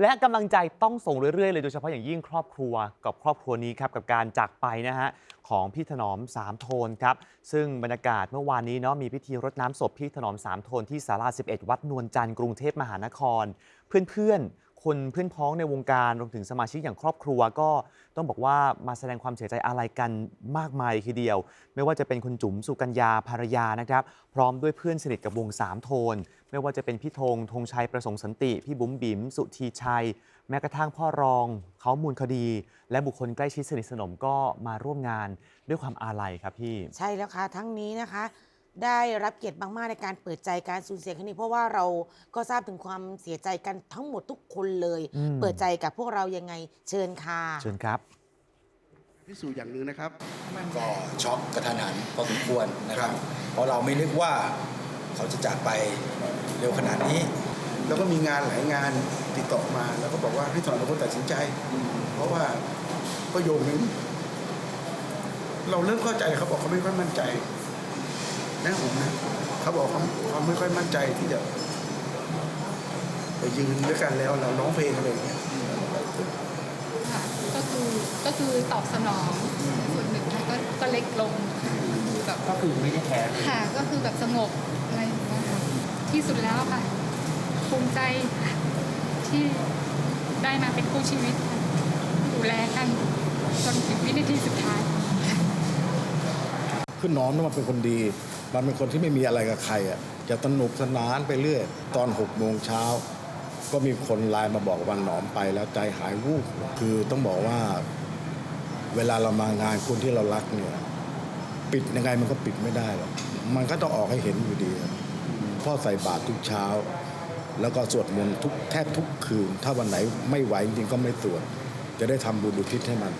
และกำลังใจต้องส่งเรื่อยๆเลยโดยเฉพาะอย่างยิ่งครอบครัวกับครอบครัวนี้ครับกับการจากไปนะฮะของพี่ถนอมสามโทนครับซึ่งบรรยากาศเมื่อวานนี้เนาะมีพิธีรดน้ำศพพี่ถนอมสามโทนที่ศาลา11 วัดนวลจันทร์กรุงเทพมหานคร เพื่อนๆ คนเพื่อนพ้องในวงการรวมถึงสมาชิกอย่างครอบครัวก็ต้องบอกว่ามาแสดงความเสียใจอะไรกันมากมายทีเดียว ไม่ว่าจะเป็นคุณจุ๋มสุกัญญาภรรยานะครับ พร้อมด้วยเพื่อนสนิทกับวงสามโทน ไม่ว่าจะเป็นพี่ธงธงชัยประสงค์สันติ พี่บุ๋มบิ๋มสุธีชัย แม้กระทั่งพ่อรอง เขามูลคดี และบุคคลใกล้ชิดสนิทสนมก็มาร่วมงานด้วยความอาลัยครับพี่ ใช่แล้วค่ะทั้งนี้นะคะ ได้รับเกียรติมากๆในการเปิดใจการสูญเสียครั้งนี้เพราะว่าเราก็ทราบถึงความเสียใจกันทั้งหมดทุกคนเลย อืม เปิดใจกับพวกเรายังไงเชิญค่ะเชิญครับ พิสูจน์อย่างหนึ่งนะครับ ก็ช็อกกระทันหันพอสมควรนะครับครับเพราะเราไม่นึกว่าเขาจะจากไปเร็วขนาดนี้ แล้วก็มีงานหลายงานติดต่อมา แล้วก็บอกว่าให้ถอนเป็นคนตัดสินใจ เพราะว่าประโยคนึงเราเริ่มเข้าใจเขาบอกเขาไม่ค่อยมั่นใจ นะผมนะเขาบอกเขาเขาไม่ค่อยมั่นใจที่จะไปยืนด้วยกันแล้วเราร้องเพลงอะไรอย่างเงี้ยค่ะก็คือก็คือตอบสนองส่วนหนึ่งค่ะก็ก็เล็กลงคือแบบก็คือไม่ได้แพ้ค่ะก็คือแบบสงบอะไรอย่างเงี้ยค่ะที่สุดแล้วค่ะภูมิใจที่ได้มาเป็นคู่ชีวิตค่ะดูแลกันจนถึงวินาทีสุดท้าย คือน้อมนี่มันเป็นคนดี มันเป็นคนที่ไม่มีอะไรกับใครอะจะสนุกสนานไปเรื่อย ตอนหกโมงเช้าก็มีคนไลน์มาบอกวันหนอมไปแล้วใจหายวูบคือต้องบอกว่า เวลาเรามางานคนที่เรารักเนี่ย ปิดยังไงมันก็ปิดไม่ได้หรอกมันก็ต้องออกให้เห็นอยู่ดีพ่อใส่บาตรทุกเช้า แล้วก็สวดมนต์ทุกแทบทุกคืน ถ้าวันไหนไม่ไหวจริงก็ไม่สวด จะได้ทำบุญอุทิศให้มัน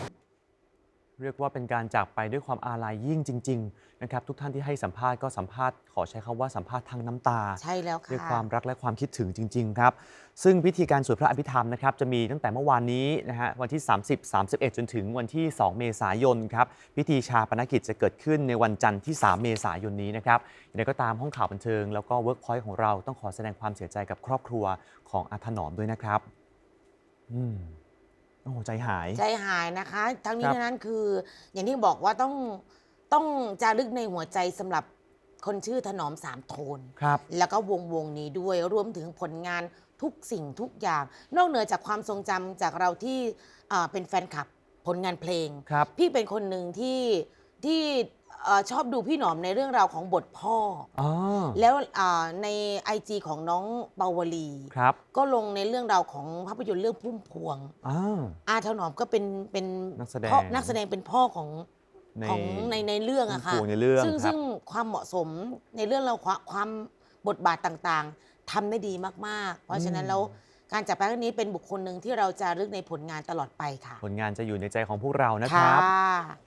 เรียกว่าเป็นการจากไปด้วยความอาลัยยิ่งจริง ๆ นะครับ ทุกท่านที่ให้สัมภาษณ์ก็สัมภาษณ์ขอใช้คำว่าสัมภาษณ์ทางน้ำตาใช่แล้วค่ะด้วยความรักและความคิดถึงจริง ๆ ครับ ซึ่งพิธีการสวดพระอภิธรรมนะครับจะมีตั้งแต่เมื่อวานนี้นะฮะวันที่ 30 31 จนถึงวันที่ 2 เมษายนครับพิธีชาปนกิจจะเกิดขึ้นในวันจันทร์ที่ 3 เมษายนนี้นะครับอย่างไรก็ตามห้องข่าวบันเทิงแล้วก็เวิร์กพอยต์ของเราต้องขอแสดงความเสียใจกับครอบครัวของอาถนอมด้วยนะครับ อืมโอ้โหใจหาย ใจหายนะคะ ทั้งนี้ครับ ทั้งนั้นคืออย่างที่บอกว่าต้องต้องจารึกในหัวใจสำหรับคนชื่อถนอมสามโทน ครับ แล้วก็วงวงนี้ด้วยรวมถึงผลงานทุกสิ่งทุกอย่าง นอกเหนือจากความทรงจำจากเราที่เอ่อเป็นแฟนคลับผลงานเพลง ครับ พี่เป็นคนหนึ่งที่ ที่เอ่อชอบดูพี่หนอมในเรื่องราวของบทพ่ออ๋อแล้วอ่าใน IG ของน้องเปาวลี ครับก็ลงในเรื่องราวของภาพยนตร์เรื่องพุ่มพวง อ่า อาถนอมก็เป็นเป็นนักแสดง พ่อนักแสดงเป็นพ่อของในของในในเรื่องอะค่ะพุ่มพวงในเรื่องซึ่งครับ ซึ่งความเหมาะสมในเรื่องเราความความบทบาทต่างๆทำได้ดีมากๆ เพราะฉะนั้นแล้วการจับไปครั้งนี้เป็นบุคคลหนึ่งที่เราจะรึกในผลงานตลอดไปค่ะผลงานจะอยู่ในใจของพวกเรานะครับค่ะ